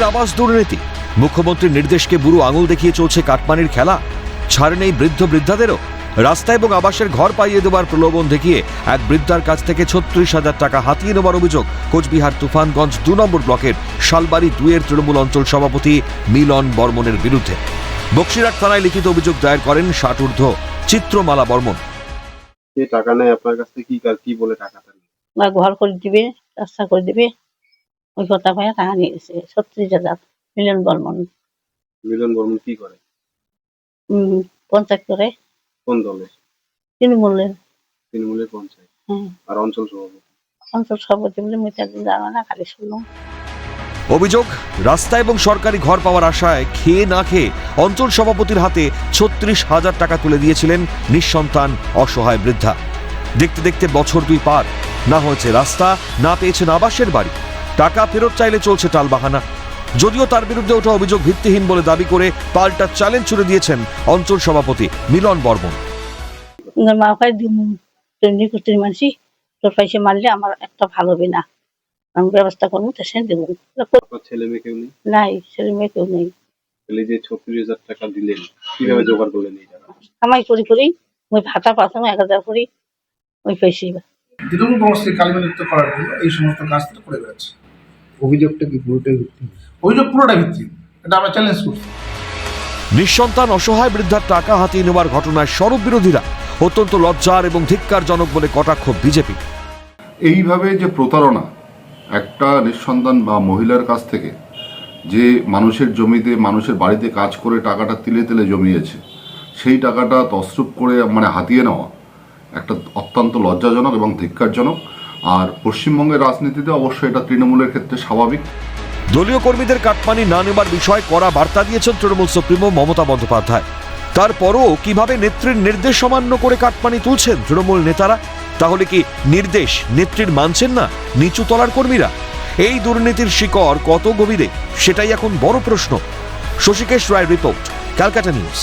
ফের আবাস দুর্নীতি। মুখ্যমন্ত্রীর নির্দেশকে বুড়ো আঙুল দেখিয়ে চলছে কাটমানির খেলা। ছাড় নেই বৃদ্ধ বৃদ্ধাদেরও। রাস্তা এবং আবাসের ঘর পাইয়ে দেওয়ার প্রলোভন দেখিয়ে এক বৃদ্ধার কাছ থেকে ছত্রিশ হাজার টাকা হাতিয়ে নেওয়ার অভিযোগ কোচবিহার তুফানগঞ্জ দু নম্বর ব্লকের শালবাড়ি দুয়ের তৃণমূল অঞ্চল সভাপতি মিলন বর্মনের বিরুদ্ধে। বক্সিরাট থানায় লিখিত অভিযোগ দায়ের করেন ষাটূর্ধ্ব চিত্রমালা বর্মন। টাকা নেয় আপনার কাছ থেকে কি কার- কি বলে বা ঘর করে দিবে রাস্তা করে দিবে। ওই কথা কয়ে টাকা নিয়ে গেছে ছত্রিশ হাজার। মিলন বর্মন। মিলন বর্মন কি করে? পঞ্চায়েত করে। কোন দলে? তৃণমূলের। তৃণমূলের পঞ্চায়েত। হ্যাঁ। আর অঞ্চল সভাপতি? অঞ্চল সভাপতি বলে জানা না খালি শুনলাম। অভিযোগ রাস্তা এবং সরকারি ঘর পাওয়ার আশায় খেয়ে না খেয়ে অঞ্চল সভাপতির হাতে ছত্রিশ হাজার টাকা তুলে দিয়েছিলেন নিঃসন্তান অসহায় বৃদ্ধা। দেখতে দেখতে বছর দুই পার। না হয়েছে রাস্তা না পেয়েছেন আবাসের বাড়ি। টাকা ফেরত চাইলে চলছে টালবাহানা। যদিও তার বিরুদ্ধে ওঠা অভিযোগ ভিত্তিহীন বলে দাবি করে পাল্টা চ্যালেঞ্জ ছুড়ে দিয়েছেন অঞ্চল সভাপতি মিলন বর্মন। মা মানসি তোর পয়সা মারলে আমার একটা ভালো হবে না। আমি ব্যবস্থা করব তো সে দেবো ছেলে মেয়ে কেউ নেই? নাই ছেলে মেয়ে কেউ নেই। তাহলে যে ছত্রিশ হাজার টাকা দিলেন কীভাবে জোগাড় করলেন এই টাকা? কামাই করি করি ওই ভাতা পাতাম এক হাজার করি ওই পয়সা তৃণমূল কংগ্রেসকে কালিমালিপ্ত করার জন্য এই সমস্ত কাজটা করে বেড়াচ্ছে। অভিযোগটা কি পুরোটাই ভিত্তি অভিযোগ পুরোটা ভিত্তি এটা আমরা চ্যালেঞ্জ করছি। নিঃসন্তান অসহায় বৃদ্ধার টাকা হাতিয়ে নেওয়ার ঘটনায় সরব বিরোধীরা অত্যন্ত লজ্জার এবং ধিক্কারজনক বলে কটাক্ষ বিজেপি। এইভাবে যে প্রতারণা একটা নিঃসন্তান বা মহিলার কাছ থেকে যে মানুষের জমিতে মানুষের বাড়িতে কাজ করে টাকাটা তিলে তিলে জমিয়েছে সেই টাকাটা তসরূপ করে মানে হাতিয়ে নেওয়া একটা অত্যন্ত লজ্জাজনক এবং ধিক্কারজনক আর পশ্চিমবঙ্গের রাজনীতিতে অবশ্যই এটা তৃণমূলের ক্ষেত্রে স্বাভাবিক। দলীয় কর্মীদের কাটমানি না নেবার বিষয়ে কড়া বার্তা দিয়েছেন তৃণমূল সুপ্রিমো মমতা বন্দ্যোপাধ্যায়। তারপরও কীভাবে নেত্রীর নির্দেশ অমান্য করে কাটমানি তুলছেন তৃণমূল নেতারা? তাহলে কি নির্দেশ নেত্রীর মানছেন না নিচু তলার কর্মীরা? এই দুর্নীতির শিকড় কত গভীরে? সেটাই এখন বড় প্রশ্ন। Shashikesh Roy report, Calcutta news.